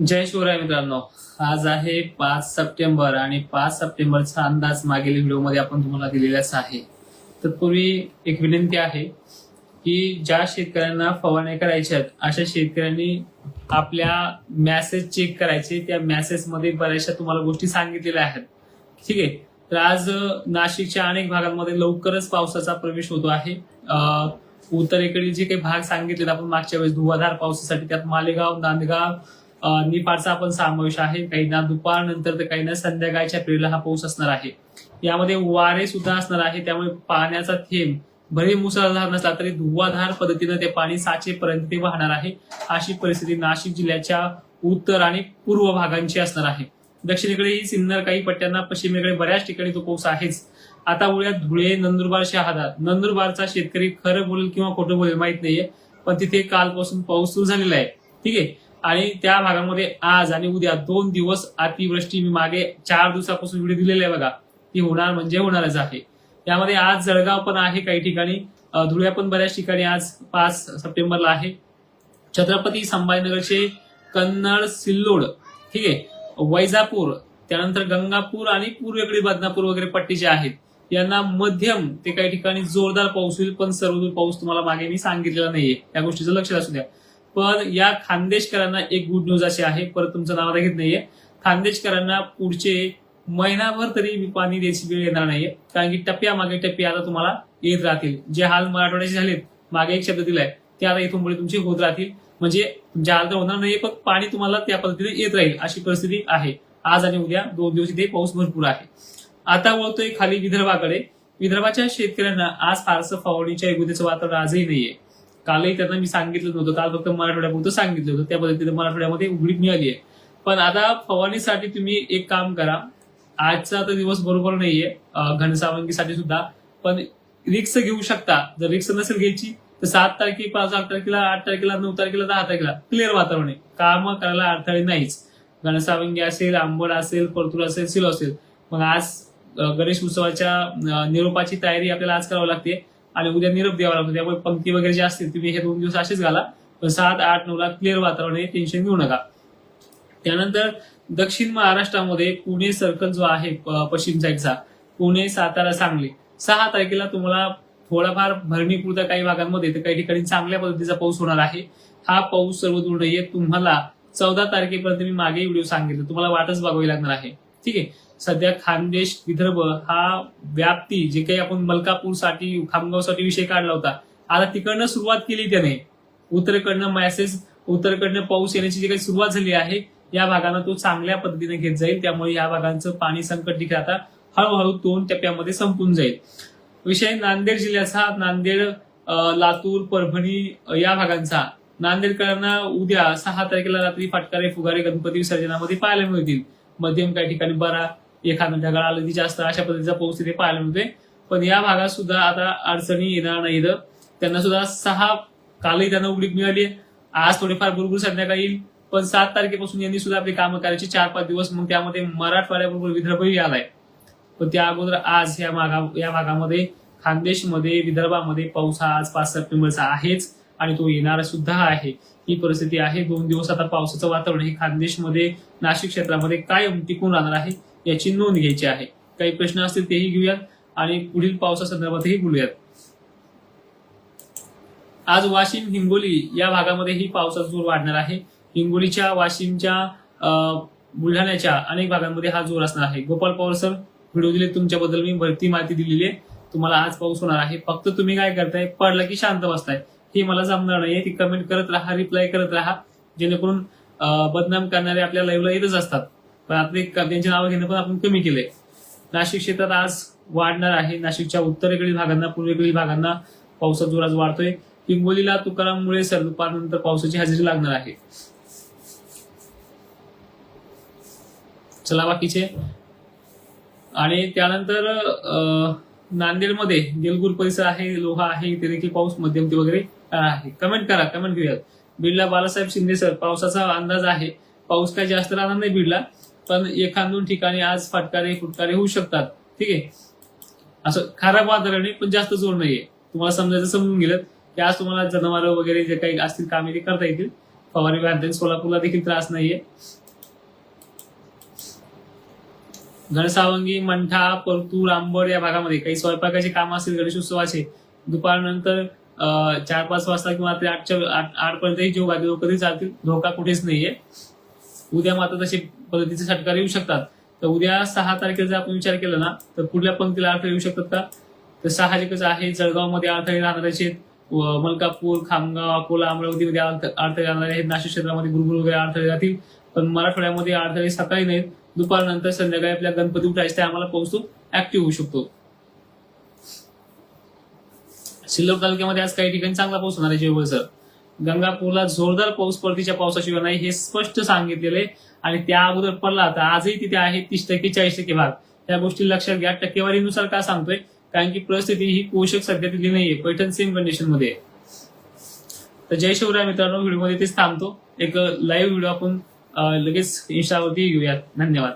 जय शिवराय मित्रांनो. आज आहे पाच सप्टेंबर आणि पाच सप्टेंबरचा अंदाज मागील व्हिडिओमध्ये आपण तुम्हाला दिलेलाच आहे. तत्पूर्वी एक विनंती आहे की ज्या शेतकऱ्यांना फवारण्या करायच्या आहेत अशा शेतकऱ्यांनी आपल्या मॅसेज चेक करायचे. त्या मॅसेजमध्ये बऱ्याचशा तुम्हाला गोष्टी सांगितलेल्या आहेत. ठीक आहे? तर आज नाशिकच्या अनेक भागांमध्ये लवकरच पावसाचा प्रवेश होतो आहे. उत्तरेकडील जे काही भाग सांगितले आपण मागच्या वेळेस धुवाधार पावसासाठी त्यात मालेगाव नांदगाव निफाडचा पण समावेश आहे. काही ना दुपार नंतर तर काही ना संध्याकाळच्या पिढीला हा पाऊस असणार आहे. यामध्ये वारे सुद्धा असणार आहे. त्यामुळे पाण्याचा थेंब भले मुसळधार नसला तरी धुवाधार पद्धतीनं ते पाणी साचेपर्यंत ते वाहणार आहे. अशी परिस्थिती नाशिक जिल्ह्याच्या उत्तर आणि पूर्व भागांची असणार आहे. दक्षिणेकडेही सिन्नर काही पट्ट्यांना पश्चिमेकडे बऱ्याच ठिकाणी तो पाऊस आहेच. आता उद्या धुळे नंदुरबार शहादार नंदुरबारचा शेतकरी खरं बोलेल किंवा खोटं बोलेल माहीत नाहीये. पण तिथे कालपासून पाऊस सुरू झालेला आहे. ठीक आहे? आणि त्या भागामध्ये आज आणि उद्या दोन दिवस अतिवृष्टी मी मागे चार दिवसापासून व्हिडिओ दिलेला आहे बघा. ती होणार म्हणजे होणारच आहे. त्यामध्ये आज जळगाव पण आहे काही ठिकाणी. धुळ्या पण बऱ्याच ठिकाणी आज पाच सप्टेंबरला आहे. छत्रपती संभाजीनगरचे कन्नड सिल्लोड ठीक आहे वैजापूर त्यानंतर गंगापूर आणि पूर्वेकडे बदनापूर वगैरे पट्टी जे आहेत यांना मध्यम ते काही ठिकाणी जोरदार पाऊस होईल पण सर्वदूर पाऊस तुम्हाला मागे मी सांगितलेला नाहीये. या गोष्टीचं लक्षात असू द्या. पण या खानदेशकरांना एक गुड न्यूज अशी आहे. परत तुमचं नाव घेत नाहीये. खानदेशकरांना पुढचे महिनाभर तरी मी पाणी द्यायची वेळ येणार नाहीये. कारण की टप्प्या मागे टप्पे आता तुम्हाला येत राहतील. जे हाल मराठवाड्याचे झालेत मागे एक शब्द दिलाय ते आता इथून पुढे तुमचे होत राहतील. म्हणजे तुमच्या हाल तर होणार नाहीये पण पाणी तुम्हाला त्या पद्धतीने येत राहील अशी परिस्थिती आहे. आज आणि उद्या दोन दिवस इथे पाऊस भरपूर आहे. आता वळतोय खाली विदर्भाकडे. विदर्भाच्या शेतकऱ्यांना आज फारसं फावणीच्या एगुद्याचं वातावरण आजही नाहीये. कालही त्यांना मी सांगितलं नव्हतं काल फक्त मराठवाड्यापुरतं सांगितलं होतं. त्या पद्धतीने मराठवाड्यामध्ये उघडीप मिळाली आहे. पण आता फवारणीसाठी तुम्ही एक काम करा. आजचा तर दिवस बरोबर नाहीये घनसावंगीसाठी सुद्धा. पण रिक्स घेऊ शकता. जर रिक्स नसेल घ्यायची तर सात तारखे पाच आठ तारखेला आठ तारखेला नऊ तारखेला दहा तारखेला क्लिअर वातावरण आहे. काम करायला अडथळे नाहीच. घनसावंगी असेल आंबड असेल परतूर असेल सिलो असेल. मग आज गणेश उत्सवाच्या निरोपाची तयारी आपल्याला आज करावी लागते. आणि उद्या निरोप द्यावा लागतो. त्यामुळे पंक्ती वगैरे जे असतील तुम्ही हे दोन दिवस असेच घाला. पण सात आठ नऊ ला क्लिअर वातावरण आहे. टेन्शन घेऊ नका. त्यानंतर दक्षिण महाराष्ट्रामध्ये पुणे सर्कल जो आहे पश्चिम साईडचा पुणे सातारा सांगली. सहा तारखेला तुम्हाला थोडाफार भरणीपुरता काही भागांमध्ये तर काही ठिकाणी चांगल्या पद्धतीचा पाऊस होणार आहे. हा पाऊस सर्व दूर तुम्हाला चौदा तारखेपर्यंत मी मागे व्हिडिओ सांगितलं. तुम्हाला वाटच बघावी लागणार आहे. ठीक आहे? सध्या खानदेश विदर्भ हा व्याप्ती जे काही आपण मलकापूरसाठी खामगावसाठी विषय काढला होता आता तिकडनं सुरुवात केली त्याने. उत्तरेकडनं मॅसेज उत्तरेकडनं पाऊस येण्याची जी काही सुरुवात झाली आहे या भागांना तो चांगल्या पद्धतीने घेत जाईल. त्यामुळे या भागांचं पाणी संकट देखील आता हळूहळू दोन टप्प्यामध्ये संपून जाईल. विषय नांदेड जिल्ह्याचा नांदेड लातूर परभणी या भागांचा. नांदेडकरांना उद्या सहा तारखेला रात्री फाटकारे फुगारे गणपती विसर्जनामध्ये पाहायला मिळतील. मध्यम काही ठिकाणी बरा एखादा ढगाळ आलं की जास्त अशा पद्धतीचा पाऊस तिथे पाहायला मिळतोय. पण या भागात सुद्धा आता अडचणी येणार नाहीत त्यांना सुद्धा सहा कालही त्यांना उघडीक मिळाली आज थोडेफार बुरबुर संध्याकाळी येईल. पण सात तारखेपासून यांनी सुद्धा आपली कामं करायची. चार पाच दिवस मग त्यामध्ये मराठवाड्याबरोबर विदर्भही आलाय. पण त्या अगोदर आज या भागा या भागामध्ये खानदेशमध्ये विदर्भामध्ये पाऊस हा आज पाच सप्टेंबरचा आहेच आणि तो येणार सुद्धा आहे. ही परिस्थिती आहे. दोन दिवस आता पावसाचं वातावरण हे खानदेशमध्ये नाशिक क्षेत्रामध्ये कायम टिकून राहणार आहे. याची नोंद घ्यायची आहे. काही प्रश्न असतील तेही घेऊयात आणि पुढील पावसासंदर्भातही बोलूयात. आज वाशिम हिंगोली या भागामध्येही पावसाचा जोर वाढणार आहे. हिंगोलीच्या वाशिमच्या अं, बुलढाण्याच्या अनेक भागांमध्ये हा जोर असणार आहे. गोपाल पवार सर व्हिडिओ दिले तुमच्याबद्दल. मी भरती माहिती दिलेली आहे. तुम्हाला आज पाऊस होणार आहे. फक्त तुम्ही काय करताय? पडला की शांत बसताय. हे मला जमणार नाही. ती कमेंट करत राहा रिप्लाय करत राहा. जेणेकरून बदनाम करणारे आपल्या लाईव्हला येतच असतात. पण आता त्यांची नावं घेणं पण आपण कमी केलंय. नाशिक क्षेत्रात आज वाढणार आहे. नाशिकच्या उत्तरेकडील भागांना पूर्वेकडील भागांना पावसाचा जोराज वाढतोय. हिंगोलीला तुकाराममुळे सरदुपारनंतर पावसाची हजेरी लागणार आहे. चला बाकीचे. आणि त्यानंतर नांदेडमध्ये देलगूर परिसर आहे लोहा आहे इथे देखील पाऊस मध्यमती वगैरे आहे. कमेंट करा कमेंट घेऊयात बीडला बालासाहेब शिंदे सर पावसाचा अंदाज आहे. पाऊस काय जास्त राहणार नाही बीडला पण एखाद दोन ठिकाणी आज फटकारे फुटकारे होऊ शकतात. ठीक आहे? असं खराब वातावरण आहे पण जास्त जोर नाहीये. तुम्हाला समजायचं समजून गेलं. की आज तुम्हाला जनावरं वगैरे जे काही असतील कामे ते करता येतील. फवारी भारतीय सोलापूरला देखील त्रास नाहीये. घनसावंगी मंठा परतूर आंबड या भागामध्ये काही स्वयंपाकाचे काम असतील गणेशोत्सवाचे. दुपारनंतर अं, चार पाच वाजता किंवा रात्री आठच्या आठ आठपर्यंतही जो गादी कधी चालतील? धोका कुठेच नाहीये. उद्या मात्र तसे पद्धतीचे षटकार येऊ शकतात तर उद्या सहा तारखेला जर आपण विचार केला ना तर पुढल्या पंक्तीला अडथळे येऊ शकतात का? तर साहजिकच आहे जळगावमध्ये अडथळे राहणार आहेत मलकापूर खामगाव अकोला अमरावतीमध्ये अडथळे राहणार आहेत नाशिक क्षेत्रामध्ये गुरुगुर वगैरे अडथळे राहतील. पण मराठवाड्यामध्ये अडथळे सकाळी नाहीत दुपारनंतर संध्याकाळी आपल्या गणपती उठायचे त्या आम्हाला पोहोचतो तो ऍक्टिव्ह होऊ शकतो. सिल्लोड तालुक्यामध्ये आज काही ठिकाणी चांगला पाऊस होणार आहे जेवळ सर. गंगापूरला जोरदार पाऊस परतीच्या पावसाशिवाय नाही हे स्पष्ट सांगितलेलं. आहे आणि त्या अगोदर पडला तर आजही तिथे आहे तीस टक्के चाळीस टक्के भाग. त्या गोष्टी लक्षात घ्या टक्केवारीनुसार का सांगतोय? कारण की परिस्थिती ही पोषक सध्या तिथली नाहीये पैठण सेम कंडिशनमध्ये आहे. तर जय शिवराय मित्रांनो व्हिडिओमध्ये तेच थांबतो. एक लाईव्ह व्हिडिओ आपण लगेच इंस्टावरती घेऊयात धन्यवाद.